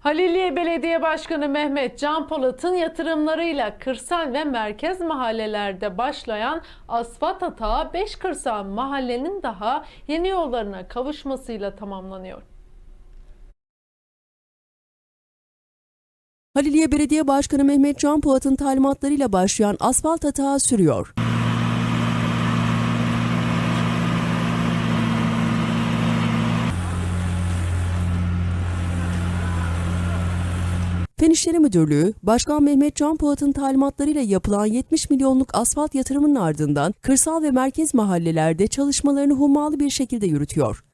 Haliliye Belediye Başkanı Mehmet Can Polat'ın yatırımlarıyla kırsal ve merkez mahallelerde başlayan asfalt hatağı 5 kırsal mahallenin daha yeni yollarına kavuşmasıyla tamamlanıyor. Haliliye Belediye Başkanı Mehmet Can Polat'ın talimatlarıyla başlayan asfalt hatağı sürüyor. Fen İşleri Müdürlüğü, Başkan Mehmet Can Polat'ın talimatlarıyla yapılan 70 milyonluk asfalt yatırımının ardından kırsal ve merkez mahallelerde çalışmalarını hummalı bir şekilde yürütüyor.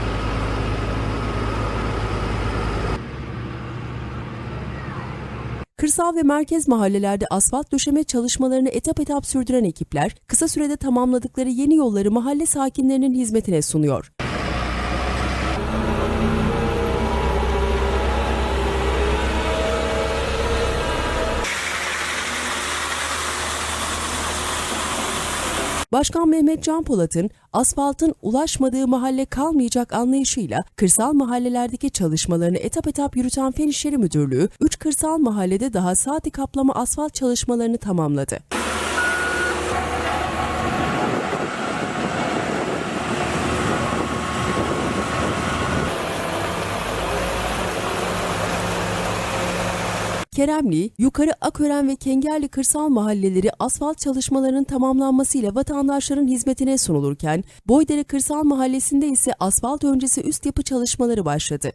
Kırsal ve merkez mahallelerde asfalt döşeme çalışmalarını etap etap sürdüren ekipler, kısa sürede tamamladıkları yeni yolları mahalle sakinlerinin hizmetine sunuyor. Başkan Mehmet Can Polat'ın asfaltın ulaşmadığı mahalle kalmayacak anlayışıyla kırsal mahallelerdeki çalışmalarını etap etap yürüten Fen İşleri Müdürlüğü, 3 kırsal mahallede daha saati kaplama asfalt çalışmalarını tamamladı. Keremli, Yukarı Akören ve Kengerli kırsal mahalleleri asfalt çalışmalarının tamamlanmasıyla vatandaşların hizmetine sunulurken, Boydere Kırsal Mahallesi'nde ise asfalt öncesi üst yapı çalışmaları başladı.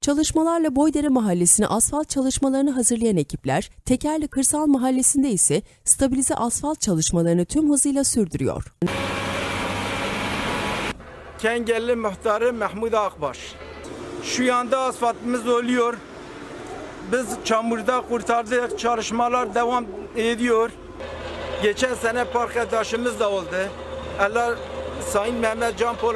Çalışmalarla Boydere Mahallesi'ne asfalt çalışmalarını hazırlayan ekipler, Tekerli Kırsal Mahallesi'nde ise stabilize asfalt çalışmalarını tüm hızıyla sürdürüyor. Kengelli muhtarı Mahmut Akbaş. Şu anda asfaltımız oluyor. Biz çamurda kurtardık. Çalışmalar devam ediyor. Geçen sene park taşımız da oldu. Allah Sayın Mehmet Can Polat